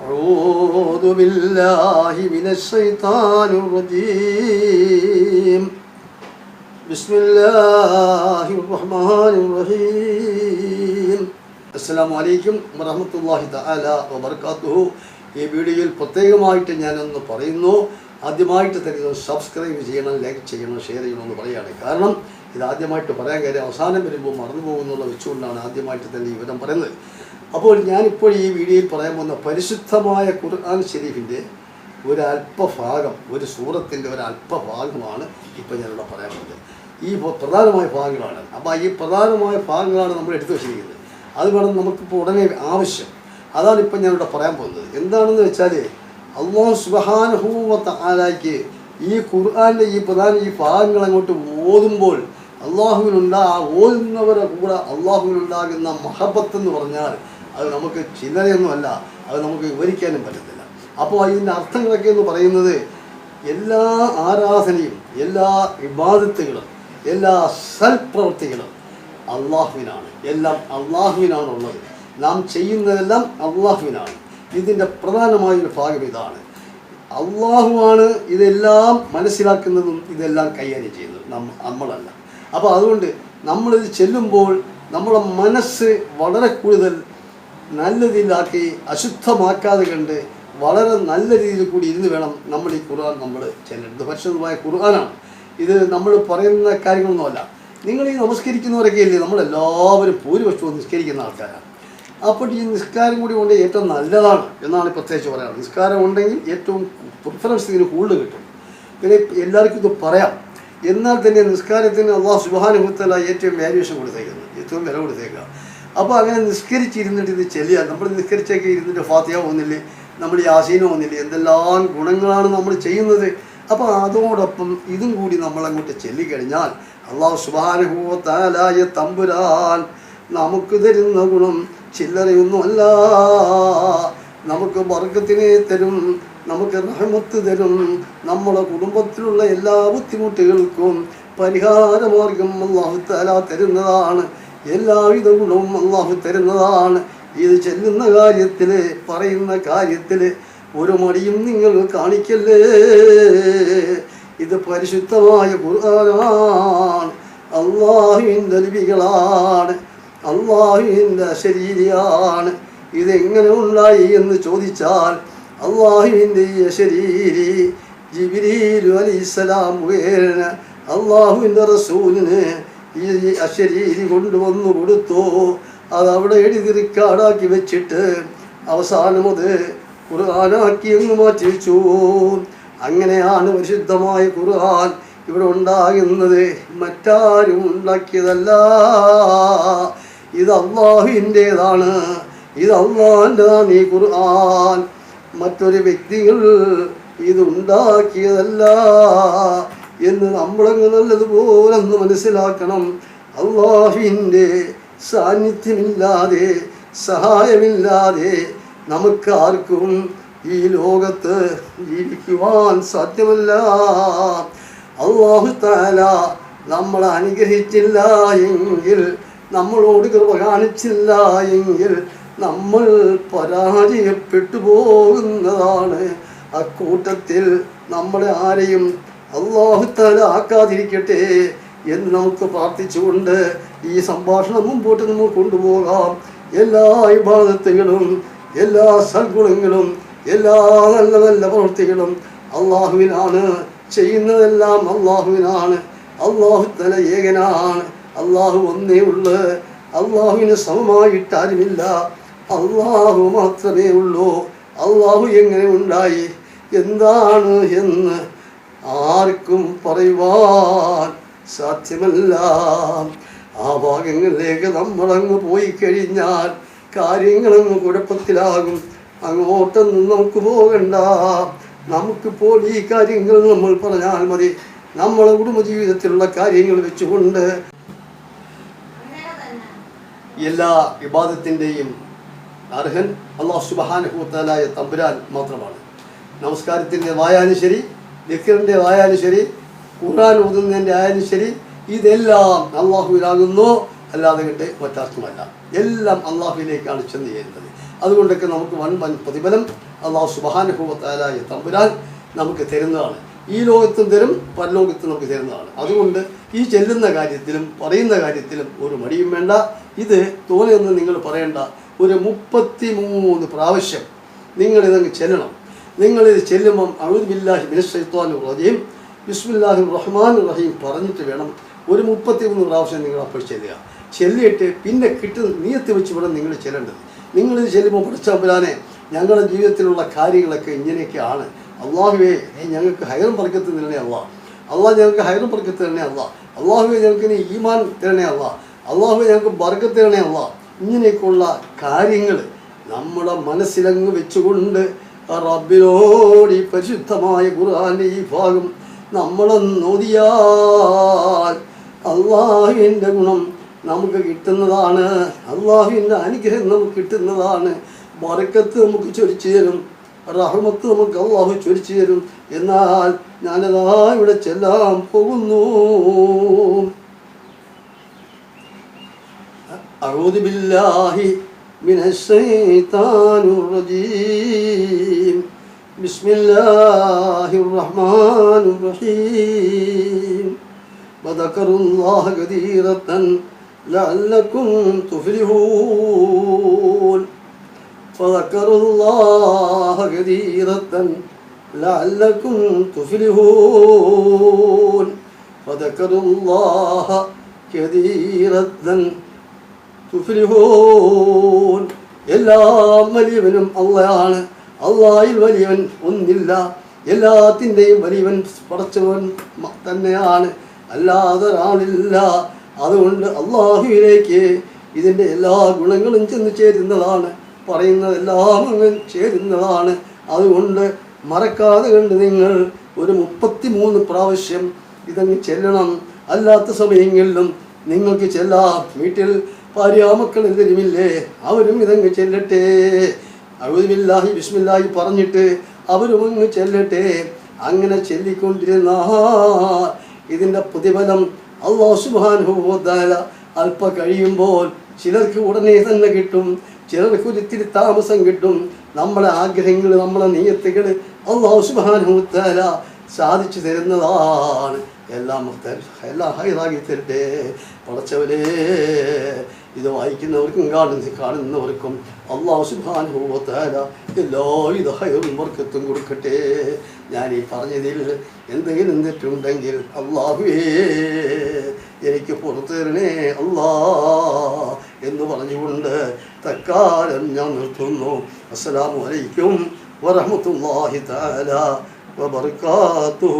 أعوذ بالله من الشيطان الرجيم بسم الله الرحمن الرحيم അസ്സലാമു അലൈക്കും വറഹമത്തല്ലാഹി തആല വബർക്കാത്തുഹു ഈ വീഡിയോയിൽ പ്രത്യേകമായിട്ട് ഞാനൊന്ന് പറയുന്നു ആദ്യമായിട്ട് തരുന്നത് സബ്സ്ക്രൈബ് ചെയ്യണം ലൈക്ക് ചെയ്യണം ഷെയർ ചെയ്യണമെന്ന് പറയുകയാണ് കാരണം ഇത് ആദ്യമായിട്ട് പറയാൻ കാര്യം അവസാനം വരുമ്പോൾ മറന്നു പോകുന്നുള്ള വെച്ചുകൊണ്ടാണ് ആദ്യമായിട്ട് തന്നെ ഈ വിവരം പറയുന്നത് അപ്പോൾ ഞാനിപ്പോൾ ഈ വീഡിയോയിൽ പറയാൻ പോകുന്ന പരിശുദ്ധമായ ഖുർആൻ ഷെരീഫിന്റെ ഒരല്പഭാഗം ഒരു സൂറത്തിന്റെ ഒരല്പഭാഗമാണ് ഇപ്പോൾ ഞാനിവിടെ പറയാൻ പോകുന്നത്. ഈ പ്രധാനമായ ഭാഗങ്ങളാണ്. അപ്പോൾ ഈ പ്രധാനമായ ഭാഗങ്ങളാണ് നമ്മൾ എടുത്തു വച്ചിരിക്കുന്നത്. അത് വേണം നമുക്കിപ്പോൾ ഉടനെ ആവശ്യം. അതാണ് ഇപ്പം ഞാനിവിടെ പറയാൻ പോകുന്നത്. എന്താണെന്ന് വെച്ചാൽ അള്ളാഹു സുബഹാനുഭൂവത്ത ആലായിക്ക് ഈ ഖുർആാന്റെ ഈ പ്രധാന ഈ ഭാഗങ്ങൾ അങ്ങോട്ട് ഓതുമ്പോൾ അള്ളാഹുവിനുണ്ടാ ഓതുന്നവരെ കൂടെ അള്ളാഹുവിനുണ്ടാകുന്ന മഹബത്ത് എന്ന് പറഞ്ഞാൽ അത് നമുക്ക് ചില്ലറയൊന്നുമല്ല. അത് നമുക്ക് വിവരിക്കാനും പറ്റത്തില്ല. അപ്പോൾ അതിന്റെ അർത്ഥങ്ങളൊക്കെ എന്ന് പറയുന്നത് എല്ലാ ആരാധനയും എല്ലാ വിവാദത്തുകളും എല്ലാ സൽപ്രവൃത്തികളും അള്ളാഹുവിനാണ്. എല്ലാം അള്ളാഹുവിനാണുള്ളത്. നാം ചെയ്യുന്നതെല്ലാം അള്ളാഹുവിനാണ്. ഇതിന്റെ പ്രധാനമായൊരു ഭാഗം ഇതാണ്. അള്ളാഹുവാണ് ഇതെല്ലാം മനസ്സിലാക്കുന്നതും ഇതെല്ലാം കൈകാര്യം ചെയ്യുന്നത് നമ്മ നമ്മളല്ല. അപ്പോൾ അതുകൊണ്ട് നമ്മളിത് ചെല്ലുമ്പോൾ നമ്മുടെ മനസ്സ് വളരെ കൂടുതൽ നല്ലതിലാക്കി അശുദ്ധമാക്കാതെ കണ്ട് വളരെ നല്ല രീതിയിൽ കൂടി ഇരുന്ന് വേണം നമ്മൾ ഈ ഖുർആൻ നമ്മൾ ചെല്ലേണ്ടത്. പരിശുദ്ധമായ ഖുർആനാണ്. ഇത് നമ്മൾ പറയുന്ന കാര്യങ്ങളൊന്നുമല്ല. നിങ്ങൾ ഈ നമസ്കരിക്കുന്നവരൊക്കെ അല്ലേ? നമ്മളെല്ലാവരും ഭൂരിപക്ഷവും നിസ്കരിക്കുന്ന ആൾക്കാരാണ്. അപ്പോൾ ഈ നിസ്കാരം കൂടി കൊണ്ട് ഏറ്റവും നല്ലതാണ് എന്നാണ് പ്രത്യേകിച്ച് പറയാറ്. നിസ്കാരം ഉണ്ടെങ്കിൽ ഏറ്റവും പ്രിഫറൻസ് ഇതിന് കൂടുതൽ കിട്ടും. പിന്നെ എല്ലാവർക്കും ഇത് പറയാം. എന്നാൽ തന്നെ നിസ്കാരത്തിന് അള്ളാഹു സുബാനുഭവത്തല്ല ഏറ്റവും വാല്യുവേഷൻ കൊടുത്തേക്കുന്നത്. ഏറ്റവും വില കൊടുത്തേക്കുക. അപ്പോൾ അങ്ങനെ നിസ്കരിച്ചിരുന്നിട്ട് ഇത് ചെല്ലുക. നമ്മൾ നിസ്കരിച്ചൊക്കെ ഇരുന്നിട്ട് ഫാത്തിയ പോകുന്നില്ലേ? നമ്മൾ യാസീന പോകുന്നില്ലേ? എന്തെല്ലാം ഗുണങ്ങളാണ് നമ്മൾ ചെയ്യുന്നത്? അപ്പോൾ അതോടൊപ്പം ഇതും കൂടി നമ്മളങ്ങോട്ട് ചെല്ലിക്കഴിഞ്ഞാൽ അള്ളാഹു സുബാനുഭവത്താലായ തമ്പുരാൻ നമുക്ക് തരുന്ന ഗുണം ചില്ലറയൊന്നുമല്ല. നമുക്ക് വർഗത്തിനെ തരും നമുക്ക് റഹമത്ത് തരും. നമ്മുടെ കുടുംബത്തിലുള്ള എല്ലാ ബുദ്ധിമുട്ടുകൾക്കും പരിഹാരമാർഗം അള്ളാഹു താല തരുന്നതാണ്. എല്ലാവിധ ഗുണവും അള്ളാഹു തരുന്നതാണ്. ഇത് ചെല്ലുന്ന കാര്യത്തിൽ പറയുന്ന കാര്യത്തിൽ ഒരു മടിയും നിങ്ങൾ കാണിക്കല്ലേ? ഇത് പരിശുദ്ധമായ ഖുർആനാണ്. അള്ളാഹുവിന്റെ ലിപികളാണ് അള്ളാഹുവിന്റെ ശരീരിയാണ്. ഇതെങ്ങനെ ഉണ്ടായി എന്ന് ചോദിച്ചാൽ അള്ളാഹുവിന്റെ ഈ ശരീരി ജിബിരിലു അലിസ്ലാം മുഖേന അള്ളാഹുവിന്റെ റസൂലിന് ഈ അശ്വരി ഇനി കൊണ്ടുവന്നു കൊടുത്തു? അത് അവിടെ എഴുതി റിക്കാർഡാക്കി വെച്ചിട്ട് അവസാനം അത് ഖുർആാനാക്കി എന്ന് മാറ്റി വെച്ചു. അങ്ങനെയാണ് പരിശുദ്ധമായ ഖുർആൻ ഇവിടെ ഉണ്ടാകുന്നത്. മറ്റാരും ഉണ്ടാക്കിയതല്ല. ഇത് അള്ളാഹുവിന്റേതാണ്. ഇത് അള്ളാഹിന്റെതാണ് ഈ ഖുർആൻ. മറ്റൊരു വ്യക്തികൾ ഇത് ഉണ്ടാക്കിയതല്ല. എന്ന് നമ്മളങ്ങ് നല്ലതുപോലെ മനസ്സിലാക്കണം. അള്ളാഹുവിന്റെ സാന്നിധ്യമില്ലാതെ സഹായമില്ലാതെ നമുക്ക് ആർക്കും ഈ ലോകത്ത് ജീവിക്കുവാൻ സാധ്യമല്ല. അള്ളാഹു താല നമ്മളെ അനുഗ്രഹിച്ചില്ല എങ്കിൽ നമ്മളോട് കൃപ കാണിച്ചില്ല എങ്കിൽ നമ്മൾ പരാജയപ്പെട്ടു പോകുന്നതാണ്. അക്കൂട്ടത്തിൽ നമ്മളെ ആരെയും അള്ളാഹു താല ആക്കാതിരിക്കട്ടെ എന്ന് നമുക്ക് പ്രാർത്ഥിച്ചുകൊണ്ട് ഈ സംഭാഷണം മുമ്പോട്ട് നമുക്ക് കൊണ്ടുപോകാം. എല്ലാ വിഭാഗത്തുകളും എല്ലാ സൽഗുണങ്ങളും എല്ലാ നല്ല നല്ല പ്രവൃത്തികളും അള്ളാഹുവിനാണ് ചെയ്യുന്നതെല്ലാം അള്ളാഹുവിനാണ് അള്ളാഹു തല ഏകനാണ്. അള്ളാഹു ഒന്നേ ഉള്ളു. അള്ളാഹുവിന് സമമായിട്ട് ആരുമില്ല. അള്ളാഹു മാത്രമേ ഉള്ളൂ. അള്ളാഹു എങ്ങനെ ഉണ്ടായി? എന്താണ് എന്ന് ആർക്കും പറയുവാൻ സാധ്യമല്ല. ആ ഭാഗങ്ങളിലേക്ക് നമ്മളങ്ങ് പോയി കഴിഞ്ഞാൽ കാര്യങ്ങളങ്ങ് കുഴപ്പത്തിലാകും. അങ്ങോട്ടൊന്നും നമുക്ക് പോകണ്ട. നമുക്കിപ്പോൾ ഈ കാര്യങ്ങൾ നമ്മൾ പറഞ്ഞാൽ മതി. നമ്മളെ കുടുംബജീവിതത്തിലുള്ള കാര്യങ്ങൾ വെച്ചുകൊണ്ട് എല്ലാ വിവാദത്തിന്റെയും അർഹൻ അള്ളാഹു സുബഹാനുഭൂത്താലായ തമ്പുരാൻ മാത്രമാണ്. നമസ്കാരത്തിന്റെ വായാലും ശരി. ദിക്കറിന്റെ ആയാലും ശരി ഖുർആൻ ഓതുന്നതിന്റെ ആയാലും ശരി ഇതെല്ലാം അള്ളാഹുവിലാകുന്നു. അല്ലാതെ കിട്ട് മറ്റാർക്കുമല്ല. എല്ലാം അള്ളാഹുവിലേക്കാണ് ചെന്ന് ചേരുന്നത്. അതുകൊണ്ടൊക്കെ നമുക്ക് വൻ വൻ പ്രതിഫലം അള്ളാഹു സുബാനുഭവത്താലായ തമ്പുരാൻ നമുക്ക് തരുന്നതാണ്. ഈ ലോകത്തും തരും പരലോകത്തും നമുക്ക് തരുന്നതാണ്. അതുകൊണ്ട് ഈ ചെല്ലുന്ന കാര്യത്തിലും പറയുന്ന കാര്യത്തിലും ഒരു മടിയും വേണ്ട. ഇത് തോന്നിയൊന്നും നിങ്ങൾ പറയേണ്ട. ഒരു മുപ്പത്തി മൂന്ന് പ്രാവശ്യം നിങ്ങളിതങ്ങ് ചെല്ലണം. നിങ്ങളിത് ചെല്ലുമ്പം അഴുബില്ലാഹി ബിനസ്സൈത്വാൻ റഹീം ബിസ്മില്ലാഹി റഹ്മാൻ റഹീം പറഞ്ഞിട്ട് വേണം ഒരു മുപ്പത്തി മൂന്ന് പ്രാവശ്യം നിങ്ങൾ അപ്പോൾ ചെല്ലുക. ചെല്ലിയിട്ട് പിന്നെ കിട്ടുന്ന നീയത്ത് വെച്ച് വേണം നിങ്ങൾ ചെല്ലേണ്ടത്. നിങ്ങളിത് ചെല്ലുമ്പോൾ പഠിച്ചമ്പലാനെ ഞങ്ങളുടെ ജീവിതത്തിലുള്ള കാര്യങ്ങളൊക്കെ ഇങ്ങനെയൊക്കെയാണ് അള്ളാഹുവേ ഞങ്ങൾക്ക് ഹൈറും പറക്കത്ത് തന്നെ അള്ളാഹ് അള്ളാഹ് ഞങ്ങൾക്ക് ഹൈറും പറക്കത്ത് തന്നെ അള്ളാഹ് അള്ളാഹുവെ ഞങ്ങൾക്ക് ഈമാൻ തരണേ അള്ളാഹ് അള്ളാഹുവെ ഞങ്ങൾക്ക് ബർക്കത്ത് തരണേ അള്ളാഹ് ഇങ്ങനെയൊക്കെയുള്ള കാര്യങ്ങൾ നമ്മുടെ മനസ്സിലങ്ങ് വെച്ചുകൊണ്ട് റബ്ബിനോട് പരിശുദ്ധമായ ഖുർആാന്റെ ഈ ഭാഗം നമ്മളൊന്നോതിയാൽ അള്ളാഹുവിന്റെ ഗുണം നമുക്ക് കിട്ടുന്നതാണ്. അള്ളാഹുവിന്റെ അനുഗ്രഹം നമുക്ക് കിട്ടുന്നതാണ്. വറക്കത്ത് നമുക്ക് ചൊരിച്ചു തരും. റഹ്മത്ത് നമുക്ക് അള്ളാഹു ചൊരിച്ചു തരും. എന്നാൽ ഞാനതാ ഇവിടെ ചെല്ലാൻ പോകുന്നു. അഴുതുബില്ലാഹി من الشيطان الرجيم. بسم الله الرحمن الرحيم. وذكروا الله كثيرا لعلكم تفلحون. فذكروا الله كثيرا لعلكم تفلحون. فذكروا الله كثيرا തുഫ്ലിഹൂൻ. എല്ലാം വലിയവനും അള്ളയാണ്. അള്ളായിൽ വലിയവൻ ഒന്നില്ല. എല്ലാത്തിന്റെയും വലിയവൻ പടച്ചവൻ തന്നെയാണ്. അല്ലാതെ അതുകൊണ്ട് അള്ളാഹുവിലേക്ക് ഇതിന്റെ എല്ലാ ഗുണങ്ങളും ചെന്ന് ചേരുന്നതാണ്. പറയുന്നതെല്ലാം അങ്ങ് ചേരുന്നതാണ്. അതുകൊണ്ട് മറക്കാതെ കണ്ട് നിങ്ങൾ ഒരു മുപ്പത്തി മൂന്ന് പ്രാവശ്യം ഇതങ്ങ് ചെല്ലണം. അല്ലാത്ത സമയങ്ങളിലും നിങ്ങൾക്ക് ചെല്ലാം വീട്ടിൽ ഭാര്യാമക്കൾ തരുമില്ലേ അവരും ഇതങ്ങ് ചെല്ലട്ടെ. അഴുതുമില്ലാഹി ബിസ്മില്ലാഹി പറഞ്ഞിട്ട് അവരും അങ്ങ് ചെല്ലട്ടെ. അങ്ങനെ ചെല്ലിക്കൊണ്ടിരുന്ന ഇതിന്റെ പ്രതിഫലം അള്ളാഹു സുബാനുഭവത്താല അല്പ കഴിയുമ്പോൾ ചിലർക്ക് ഉടനെ തന്നെ കിട്ടും. ചിലർക്ക് ഒരിത്തിരി താമസം കിട്ടും. നമ്മുടെ ആഗ്രഹങ്ങൾ നമ്മളെ നീയത്തുകൾ അള്ളാഹു സുബാനുഭവത്താല സാധിച്ചു തരുന്നതാണ്. എല്ലാം എല്ലാം ഹൈറാക്കി തരട്ടെ പടച്ചവരെ ഇത് വായിക്കുന്നവർക്കും കാണുന്ന കാണുന്നവർക്കും അള്ളാഹു സുബാനുഭവത്താല എല്ലാവിധ ഹൈറും വർക്കത്തും കൊടുക്കട്ടെ. ഞാൻ ഈ പറഞ്ഞതിൽ എന്തെങ്കിലും തെറ്റുണ്ടെങ്കിൽ അള്ളാഹുവേ എനിക്ക് പുറത്തു തരണേ അള്ളാ എന്ന് പറഞ്ഞുകൊണ്ട് തക്കാലം ഞാൻ നിർത്തുന്നു. അസ്സലാമു അലൈക്കും വറഹ്മത്തുള്ളാഹി وبركاته